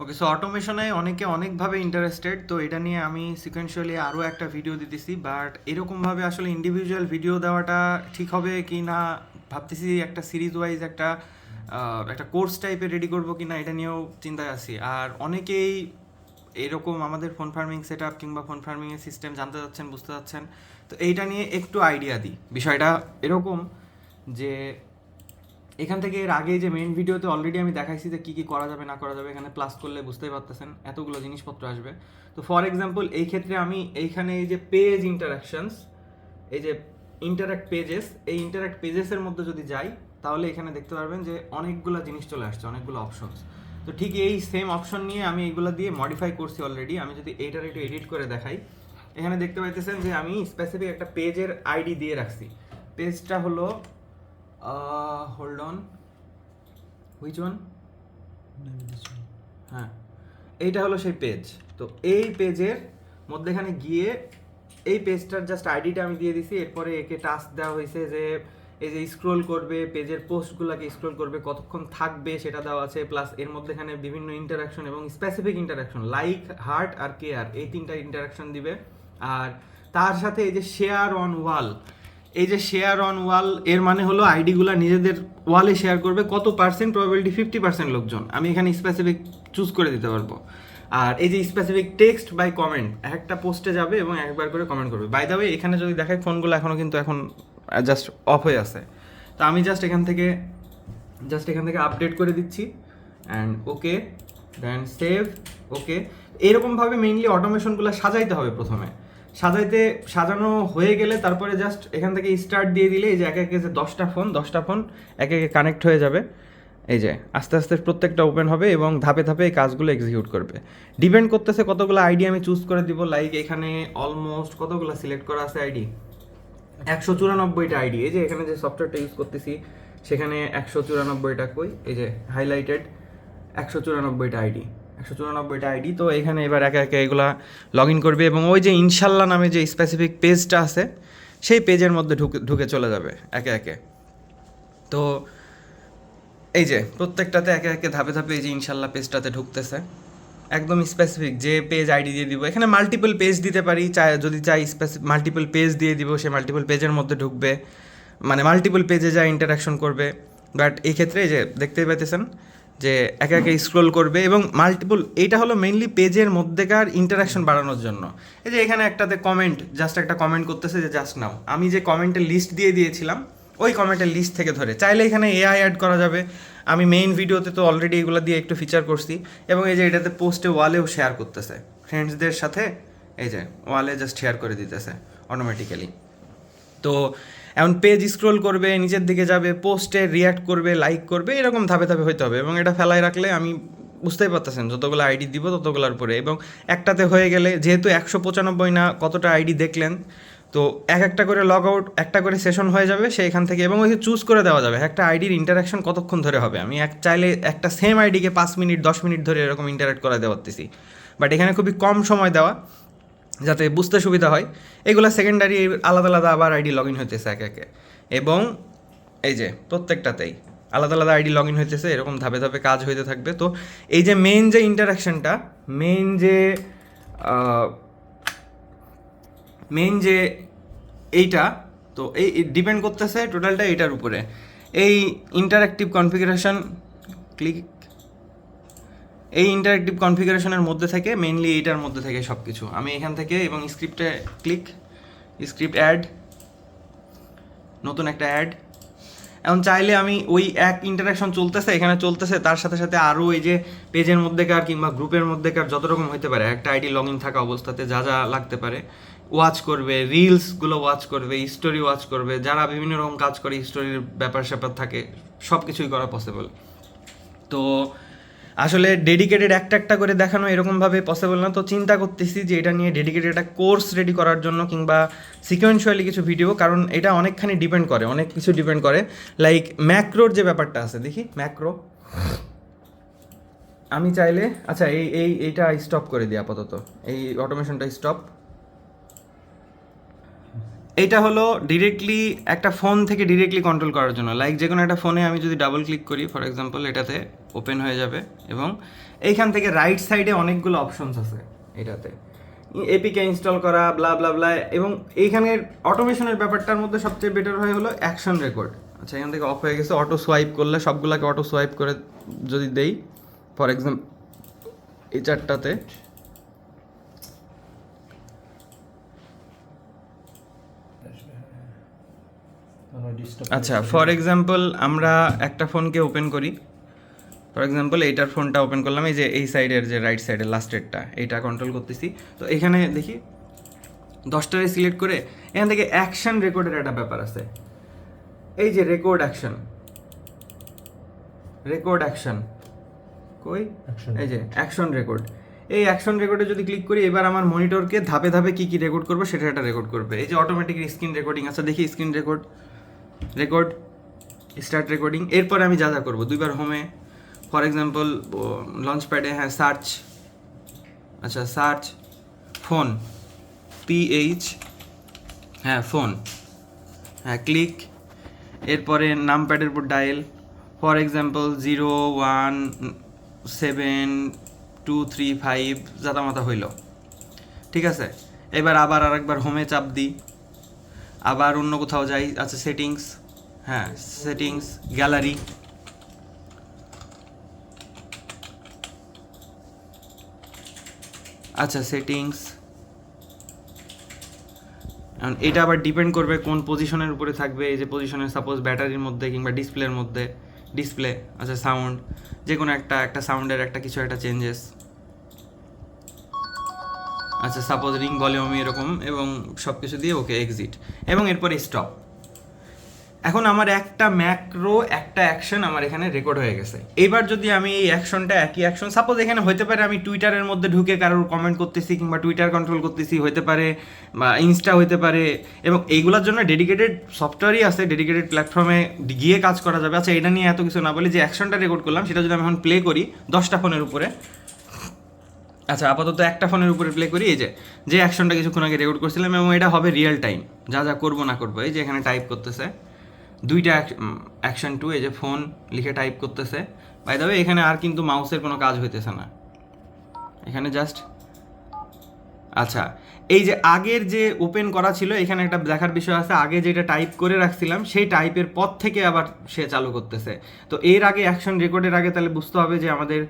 Okay so অটোমেশনে অনেকে অনেকভাবে interested তো এটা নিয়ে আমি সিকোয়েন্সিয়ালি আরও একটা ভিডিও দিতেছি। বাট এরকমভাবে আসলে ইন্ডিভিজুয়াল ভিডিও দেওয়াটা ঠিক হবে কি না, ভাবতেছি একটা সিরিজ ওয়াইজ একটা একটা কোর্স টাইপের রেডি করব কি না, এটা নিয়েও চিন্তায় আছি। আর অনেকেই এরকম আমাদের ফোন ফার্মিং সেট আপ কিংবা ফোন ফার্মিংয়ের সিস্টেম জানতে চাচ্ছেন, বুঝতে চাচ্ছেন। তো এইটা নিয়ে একটু আইডিয়া দিই। বিষয়টা এরকম যে এখান থেকে এর আগে যে মেইন ভিডিওতে অলরেডি আমি দেখাইছি যে কী কী করা যাবে, না করা যাবে, এখানে প্লাস করলে বুঝতেই পারতেছেন, এতগুলো জিনিসপত্র আসবে। তো ফর এক্সাম্পল এই ক্ষেত্রে আমি এইখানে এই যে পেজ ইন্টারাকশনস এই যে ইন্টারাক্ট পেজেস এই ইন্টারাক্ট পেজেসের মধ্যে যদি যাই, তাহলে এখানে দেখতে পারবেন যে অনেকগুলো জিনিস চলে আসছে, অনেকগুলো অপশনস তো ঠিক এই সেম অপশন নিয়ে আমি এইগুলো দিয়ে মডিফাই করছি অলরেডি আমি যদি এইটার একটু এডিট করে দেখাই। এখানে দেখতে পাইতেছেন যে আমি স্পেসিফিক একটা পেজের আইডি দিয়ে রাখছি। পেজটা হলো হোল্ড অন হুইচ ওয়ান হ্যাঁ। এইটা হলো সেই পেজ তো এই পেজের মধ্যেখানে গিয়ে এই পেজটার জাস্ট আইডিটা আমি দিয়ে দিছি। এরপরে একে টাস্ক দেওয়া হয়েছে যে এই যে স্ক্রোল করবে পেজের পোস্টগুলোকে স্ক্রোল করবে কতক্ষণ থাকবে সেটা দেওয়া আছে। প্লাস এর মধ্যেখানে বিভিন্ন ইন্টারাকশন এবং স্পেসিফিক ইন্টারাকশন লাইক হার্ট আর কেয়ার এই তিনটা ইন্টারাকশন দিবে। আর তার সাথে এই যে শেয়ার অন ওয়াল এই যে শেয়ার অন ওয়াল এর মানে হলো আইডিগুলো নিজেদের ওয়ালে শেয়ার করবে কত পার্সেন্ট প্রবাবিলিটি ফিফটি পার্সেন্ট লোকজন? আমি এখানে স্পেসিফিক চুজ করে দিতে পারব। আর এই যে স্পেসিফিক টেক্সট বাই কমেন্ট একটা পোস্টে যাবে এবং একবার করে কমেন্ট করবে। বাই দ্য ওয়ে এখানে যদি দেখায় ফোনগুলো এখনও কিন্তু এখন জাস্ট অফ হয়ে আছে। তো আমি জাস্ট এখান থেকে জাস্ট এখান থেকে আপডেট করে দিচ্ছি। অ্যান্ড ওকে দেন সেভ ওকে এরকমভাবে মেইনলি অটোমেশনগুলো সাজাইতে হবে প্রথমে। সাজাইতে, সাজানো হয়ে গেলে তারপরে জাস্ট এখান থেকে স্টার্ট দিয়ে দিলে এই যে এক একে যে দশটা ফোন দশটা ফোন একে একে কানেক্ট হয়ে যাবে। এই যে আস্তে আস্তে প্রত্যেকটা ওপেন হবে এবং ধাপে ধাপে এই কাজগুলো এক্সিকিউট করবে। ডিপেন্ড করতেছে কতগুলো আইডি আমি চুজ করে দিব লাইক এখানে অলমোস্ট কতগুলো সিলেক্ট করা আছে আইডি একশো চুরানব্বইটা আইডি এই যে এখানে যে সফটওয়্যারটা ইউজ করতেছি, সেখানে একশো চুরানব্বইটা কই? এই যে হাইলাইটেড একশো চুরানব্বইটা আইডি একশো চুরানব্বইটা আইডি তো এখানে এবার একে একে এগুলা লগ ইন করবে এবং ওই যে ইনশাল্লাহ নামে যে স্পেসিফিক পেজটা আছে, সেই পেজের মধ্যে ঢুকে ঢুকে চলে যাবে একে একে। তো এই যে প্রত্যেকটাতে একে একে ধাপে ধাপে এই যে ইনশাল্লাহ পেজটাতে ঢুকতেছে। একদম স্পেসিফিক যে পেজ আইডি দিয়ে দিব, এখানে মাল্টিপল পেজ দিতে পারি, চাই, যদি চাই স্পেসিফিক মাল্টিপল পেজ দিয়ে দিব, সে মাল্টিপল পেজের মধ্যে ঢুকবে। মানে মাল্টিপল পেজে যা ইন্টারাকশন করবে বাট এই ক্ষেত্রে যে দেখতেই পাইতেছেন যে একে একে স্ক্রোল করবে এবং মাল্টিপল এইটা হলো মেইনলি পেজের মধ্যেকার ইন্টারাকশন বাড়ানোর জন্য। এই যে এখানে একটাতে কমেন্ট জাস্ট একটা কমেন্ট করতেছে যে জাস্ট নাও। আমি যে কমেন্টের লিস্ট দিয়ে দিয়েছিলাম, ওই কমেন্টের লিস্ট থেকে ধরে। চাইলে এখানে এআই অ্যাড করা যাবে। আমি মেইন ভিডিওতে তো অলরেডি এগুলো দিয়ে একটু ফিচার করছি এবং এই যে এটাতে পোস্টে ওয়ালেও শেয়ার করতেছে। ফ্রেন্ডসদের সাথে এই যে ওয়ালে জাস্ট শেয়ার করে দিতেছে অটোমেটিক্যালি তো এখন পেজ স্ক্রোল করবে, নিচের দিকে যাবে পোস্টে রিয়াক্ট করবে লাইক করবে, এরকম ধাপে ধাপে হইতে হবে এবং এটা ফেলায় রাখলে আমি বুঝতেই পারতেছেন, যতগুলো আইডি দিব ততগুলোর উপরে এবং একটাতে হয়ে গেলে যেহেতু একশো পঁচানব্বই না কতটা আইডি দেখলেন, তো এক একটা করে লগ আউট একটা করে সেশন হয়ে যাবে সেইখান থেকে এবং ওই চুজ করে দেওয়া যাবে, একটা আইডির ইন্টারাকশন কতক্ষণ ধরে হবে? আমি এক চাইলে একটা সেম আইডিকে পাঁচ মিনিট, দশ মিনিট ধরে এরকম ইন্টারাক্ট করা পারতেছি। বাট এখানে খুবই কম সময় দেওয়া যাতে বুঝতে সুবিধা হয়। এগুলো সেকেন্ডারি আলাদা আলাদা আবার আইডি লগ ইন হইতেছে একে একে। এবং এই যে প্রত্যেকটাতেই আলাদা আলাদা আইডি লগ ইন হইতেছে, এরকম ধাপে ধাপে কাজ হইতে থাকবে। তো এই যে মেইন যে ইন্টারাকশনটা মেইন যে মেইন যে এইটা, তো এই ডিপেন্ড করতেছে টোটালটা এইটার উপরে। এই ইন্টারাক্টিভ কনফিগারেশন ক্লিক এই ইন্টারাক্টিভ কনফিগারেশনের মধ্যে থেকে মেইনলি এইটার মধ্যে থেকে সব কিছু আমি এখান থেকে এবং স্ক্রিপ্টে ক্লিক স্ক্রিপ্ট অ্যাড নতুন একটা অ্যাড এখন চাইলে আমি ওই এক ইন্টারাকশন চলতেছে, এখানে চলতেছে, তার সাথে সাথে আরও এই যে পেজের মধ্যেকার কিংবা গ্রুপের মধ্যেকার যত রকম হতে পারে, একটা আইডি লগ ইন থাকা অবস্থাতে যা যা লাগতে পারে ওয়াচ করবে রিলসগুলো ওয়াচ করবে স্টোরি ওয়াচ করবে, যারা বিভিন্ন রকম কাজ করে স্টোরির ব্যাপার স্যাপার থাকে সব কিছুই করা পসিবল তো আসলে ডেডিকেটেড একটা একটা করে দেখানো এরকমভাবে পসিবল না। তো চিন্তা করতেছি যে এটা নিয়ে ডেডিকেটেড একটা কোর্স রেডি করার জন্য কিংবা সিকোয়েন্সুয়ালি কিছু ভিডিও কারণ এটা অনেকখানি ডিপেন্ড করে, অনেক কিছু ডিপেন্ড করে। লাইক ম্যাক্রোর যে ব্যাপারটা আছে, দেখি ম্যাক্রো আমি চাইলে আচ্ছা এই এই, এইটা স্টপ করে দিই আপাতত। এই অটোমেশনটা স্টপ এইটা হলো ডিরেক্টলি একটা ফোন থেকে ডিরেক্টলি কন্ট্রোল করার জন্য। লাইক যে কোনো একটা ফোনে আমি যদি ডাবল ক্লিক করি ফর এক্সাম্পল এটাতে ওপেন হয়ে যাবে এবং এইখান থেকে রাইট সাইডে অনেকগুলো অপশনস আছে এটাতে। এপিকে ইনস্টল করা ব্লা ব্লা ব্লা এবং এইখানের অটোমেশনের ব্যাপারটার মধ্যে সবচেয়ে বেটার হয় হলো অ্যাকশন রেকর্ড আচ্ছা এখান থেকে অফ হয়ে গেছে অটো সোয়াইপ করলে সবগুলোকে অটো সোয়াইপ করে যদি দেই ফর এক্সাম্পল এই চারটাতে আচ্ছা ফর এক্সাম্পল আমরা একটা ফোনকে ওপেন করি। ফর এক্সাম্পল এইটার ফোনটা ওপেন করলাম এই যে এই সাইডের যে রাইট সাইডের লাস্টেরটা এইটা কন্ট্রোল করতেছি। তো এখানে দেখি দশটারে সিলেক্ট করে এখান থেকে অ্যাকশন রেকর্ডের একটা ব্যাপার আছে। এই যে রেকর্ড অ্যাকশন রেকর্ড অ্যাকশন কই. এই যে অ্যাকশন রেকর্ড এই অ্যাকশন রেকর্ডে যদি ক্লিক করি এবার আমার মনিটরকে ধাপে ধাপে কী কী রেকর্ড করবে সেটা একটা রেকর্ড করবে। এই যে অটোমেটিক স্ক্রিন রেকর্ডিং আছে দেখি screen record record start recording এরপরে আমি যা যা করব, দুইবার হোমে ফর এক্সাম্পল লঞ্চ প্যাডে হ্যাঁ সার্চ আচ্ছা সার্চ ফোন পিএইচ হ্যাঁ ফোন হ্যাঁ ক্লিক এরপরে নাম প্যাডের উপর dial for example zero one seven two three five জাতামাতা হইল। ঠিক আছে? এবার আবার আরেকবার হোমে চাপ দিই। আবার অন্য কোথাও যাই আচ্ছা সেটিংস হ্যাঁ সেটিংস গ্যালারি আচ্ছা সেটিংস এটা আবার ডিপেন্ড করবে কোন পজিশনের উপরে থাকবে, এই যে পজিশনের সাপোজ ব্যাটারির মধ্যে কিংবা ডিসপ্লের মধ্যে। ডিসপ্লে আচ্ছা সাউন্ড যে কোনো একটা একটা সাউন্ডের একটা কিছু একটা চেঞ্জেস আচ্ছা সাপোজ রিং ভলিউম এরকম এবং সব কিছু দিয়ে ওকে এক্সিট এবং এরপরে স্টপ এখন আমার একটা ম্যাক্রো একটা অ্যাকশন আমার এখানে রেকর্ড হয়ে গেছে। এবার যদি আমি এই অ্যাকশনটা একই অ্যাকশন সাপোজ এখানে হতে পারে আমি টুইটারের মধ্যে ঢুকে কারোর কমেন্ট করতেছি কিংবা টুইটার কন্ট্রোল করতেছি হতে পারে, বা ইনস্টা হতে পারে, এবং এইগুলোর জন্য ডেডিকেটেড সফটওয়্যারই আছে ডেডিকেটেড প্ল্যাটফর্মে গিয়ে কাজ করা যাবে। আচ্ছা এটা নিয়ে এত কিছু না বলে যে অ্যাকশনটা রেকর্ড করলাম, সেটা যদি আমি এখন প্লে করি, দশটা ফোনের উপরে। আচ্ছা আপাতত একটা ফোনের উপরে প্লে করি, এই যে যে অ্যাকশনটা কিছুক্ষণ আগে রেকর্ড করছিলাম, এবং এটা হবে রিয়েল টাইম যা যা করব না করব, এই যে এখানে টাইপ করতেছে। দুইটা অ্যাকশন টু এই যে ফোন লিখে টাইপ করতেছে। বাই দ্য এখানে আর কিন্তু মাউসের কোনো কাজ হইতেছে না। এখানে জাস্ট আচ্ছা এই যে আগের যে ওপেন করা ছিল, এখানে একটা দেখার বিষয় আছে। আগে যেটা টাইপ করে রাখছিলাম, সেই টাইপের পর থেকে আবার সে চালু করতেছে। তো এর আগে অ্যাকশন রেকর্ডের আগে তাহলে বুঝতে হবে যে আমাদের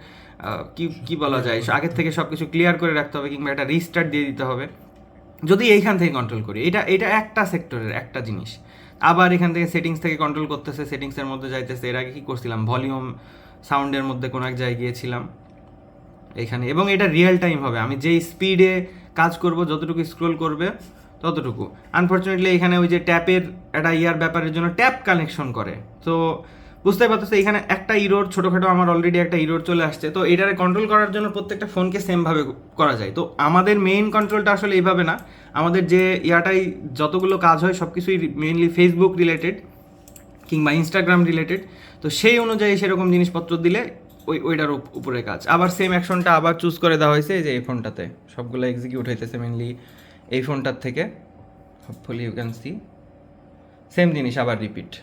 কি কি বলা যায়? আগের থেকে সব কিছু ক্লিয়ার করে রাখতে হবে কিংবা একটা রিস্টার্ট দিয়ে দিতে হবে। যদি এইখান থেকে কন্ট্রোল করি, এটা এটা একটা সেক্টরের একটা জিনিস। আবার এখান থেকে সেটিংস থেকে কন্ট্রোল করতেছে সেটিংসের মধ্যে যাইতেছে। এর আগে কী করছিলাম? ভলিউম সাউন্ডের মধ্যে কোনো এক জায়গায় গিয়েছিলাম। এখানে। এবং এটা রিয়েল টাইম হবে। আমি যেই স্পিডে কাজ করব, যতটুকু স্ক্রোল করবে, ততটুকু। আনফর্চুনেটলি এখানে ওই যে ট্যাপের একটা ইয়ার ব্যাপারের জন্য ট্যাপ কানেকশন করে। তো বুঝতে পারতেছে, এখানে একটা ইরোর ছোটোখাটো আমার অলরেডি একটা ইরোর চলে আসছে। তো এটারে কন্ট্রোল করার জন্য প্রত্যেকটা ফোনকে সেমভাবে করা যায়। তো আমাদের মেইন কন্ট্রোলটা আসলে এইভাবে না। আমাদের যে ইয়াটাই যতগুলো কাজ হয় সব কিছুই মেইনলি ফেসবুক রিলেটেড কিংবা ইনস্টাগ্রাম রিলেটেড তো সেই অনুযায়ী সেরকম জিনিসপত্র দিলে ওই, ওইটার উপ- উপরে কাজ। আবার সেম অ্যাকশনটা আবার চুজ করে দেওয়া হয়েছে যে এই ফোনটাতে সবগুলো এক্সিকিউট হইতেছে মেনলি এই ফোনটার থেকে। Hopefully you can see same জিনিস আবার রিপিট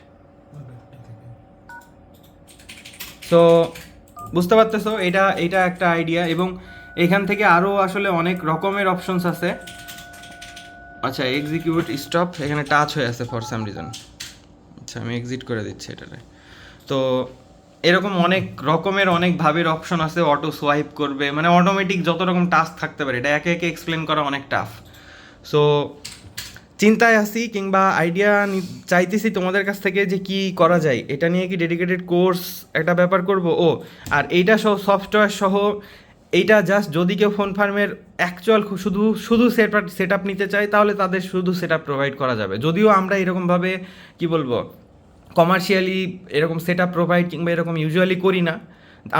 তো বুঝতে পারতেছো, এটা এটা একটা আইডিয়া এবং এখান থেকে আরও আসলে অনেক রকমের অপশনস আছে। আচ্ছা এক্সিকিউট স্টপ এখানে টাচ হয়ে আছে ফর সাম রিজন আচ্ছা আমি এক্সিট করে দিচ্ছি এটারে। তো এরকম অনেক রকমের, অনেক ভাবের অপশন আছে অটো সোয়াইপ করবে মানে অটোমেটিক যত রকম টাস্ক থাকতে পারে, এটা একে একে এক্সপ্লেন করা অনেক টাফ সো চিন্তায় আসি কিংবা আইডিয়া চাইতেছি তোমাদের কাছ থেকে যে কি করা যায়। এটা নিয়ে কি ডেডিকেটেড কোর্স একটা ব্যাপার করব? ও, আর এইটা সহ সফটওয়্যার সহ এইটা জাস্ট যদি কেউ ফোন ফার্মের অ্যাকচুয়াল শুধু শুধু সেট সেট আপ নিতে চায়, তাহলে তাদের শুধু সেট আপ প্রোভাইড করা যাবে। যদিও আমরা এরকমভাবে, কি বলব কমার্শিয়ালি এরকম সেট আপ প্রোভাইড কিংবা এরকম ইউজুয়ালি করি না।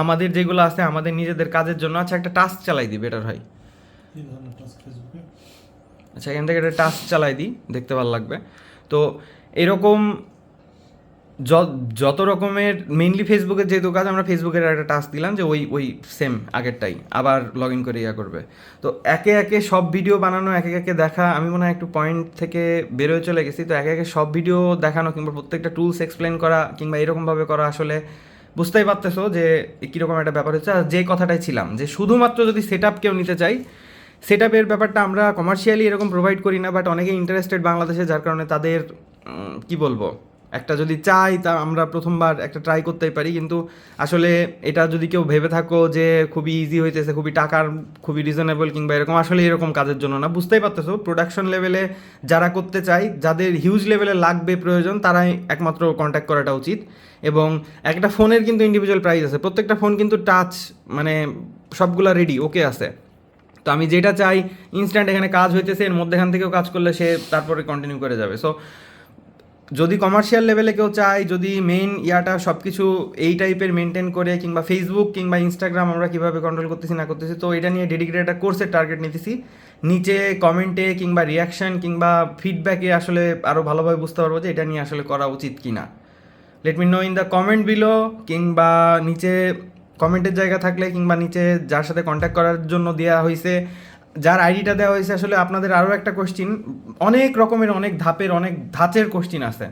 আমাদের যেগুলো আছে, আমাদের নিজেদের কাজের জন্য। আচ্ছা একটা টাস্ক চালাই দিই বেটার হয় এই ধরনের টাস্ক ফেসবুকে আচ্ছা এখান থেকে একটা টাস্ক চালাই দিই, দেখতে ভালো লাগবে। তো এরকম যত রকমের মেইনলি ফেসবুকের যেহেতু কাজ, আমরা ফেসবুকের একটা টাস্ক দিলাম যে ওই ওই সেম আগেরটাই, আবার লগ ইন করে ইয়া করবে। তো একে একে সব ভিডিও বানানো, একে একে দেখা, আমি মনে হয় একটু পয়েন্ট থেকে বেরোয় চলে গেছি, তো একে একে সব ভিডিও দেখানো কিংবা প্রত্যেকটা টুলস এক্সপ্লেন করা কিংবা এরকমভাবে করা আসলে বুঝতেই পারতেছো যে কীরকম একটা ব্যাপার হচ্ছে। আর যে কথাটাই ছিলাম, যে শুধুমাত্র যদি সেট আপ কেউ নিতে চাই সেট আপের ব্যাপারটা আমরা কমার্শিয়ালি এরকম প্রোভাইড করি না বাট অনেকে ইন্টারেস্টেড বাংলাদেশে, যার কারণে তাদের কি বলব? একটা যদি চাই, তা আমরা প্রথমবার একটা ট্রাই করতেই পারি, কিন্তু আসলে এটা যদি কেউ ভেবে থাকো যে খুবই ইজি হইতেছে, খুবই টাকার, খুবই রিজনেবল কিংবা এরকম, আসলে এরকম কাজের জন্য না। বুঝতেই পারতেছো প্রোডাকশন লেভেলে যারা করতে চাই, যাদের হিউজ লেভেলে লাগবে প্রয়োজন, তারাই একমাত্র কন্ট্যাক্ট করাটা উচিত। এবং একটা ফোনের কিন্তু ইন্ডিভিজুয়াল প্রাইস আছে, প্রত্যেকটা ফোন কিন্তু টাচ মানে সবগুলা রেডি ওকে আছে। তো আমি যেটা চাই ইনস্ট্যান্ট এখানে কাজ হইতেছে, এর মধ্যেখান থেকেও কাজ করলে সে তারপরে কন্টিনিউ করে যাবে। সো যদি কমার্শিয়াল লেভেলে কেউ চায়, যদি মেইন ইয়াটা সব কিছু এই টাইপের মেনটেন করে, কিংবা ফেসবুক কিংবা ইনস্টাগ্রাম আমরা কীভাবে কন্ট্রোল করতেছি, না করতেছি, তো এটা নিয়ে ডেডিকেটেড একটা কোর্সের টার্গেট নিতেছি। নিচে কমেন্টে কিংবা রিয়াকশন কিংবা ফিডব্যাকে আসলে আরও ভালোভাবে বুঝতে পারব যে এটা নিয়ে আসলে করা উচিত কি না let me know in the comment below কিংবা নিচে কমেন্টের জায়গা থাকলে কিংবা নিচে যার সাথে কন্ট্যাক্ট করার জন্য দেওয়া হয়েছে যার আইডিটা দেওয়া হয়েছে আসলে আপনাদের আরও একটা কোশ্চিন অনেক রকমের, অনেক ধাপের, অনেক ধাঁচের কোশ্চিন আছে।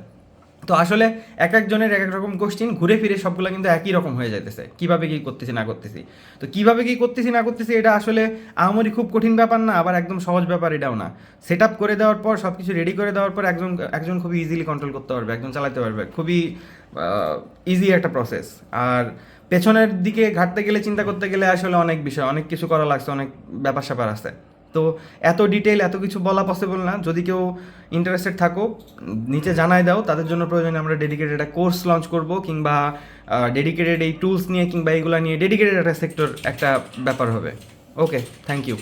তো আসলে এক একজনের এক এক রকম কোশ্চিন ঘুরে ফিরে সবগুলো কিন্তু একই রকম হয়ে যাইতেছে। কীভাবে কি করতেছি, না করতেছি? তো কীভাবে কি করতেছি, না করতেছি, এটা আসলে আমারই খুব কঠিন ব্যাপার না, আবার একদম সহজ ব্যাপার এটাও না। সেট আপ করে দেওয়ার পর সব কিছু রেডি করে দেওয়ার পর একজন একজন খুবই ইজিলি কন্ট্রোল করতে পারবে, একজন চালাতে পারবে। খুবই ইজি একটা প্রসেস আর পেছনের দিকে ঘাটতে গেলে, চিন্তা করতে গেলে আসলে অনেক বিষয়, অনেক কিছু করা লাগছে, অনেক ব্যাপার স্যাপার আছে। তো এত ডিটেল এত কিছু বলা পসিবল না। যদি কেউ ইন্টারেস্টেড থাকো, নিচে জানাই দাও। তাদের জন্য প্রয়োজনে আমরা ডেডিকেটেড একটা কোর্স লঞ্চ করব, কিংবা ডেডিকেটেড এই টুলস নিয়ে, কিংবা এইগুলো নিয়ে ডেডিকেটেড একটা সেক্টর একটা ব্যাপার হবে। Okay thank you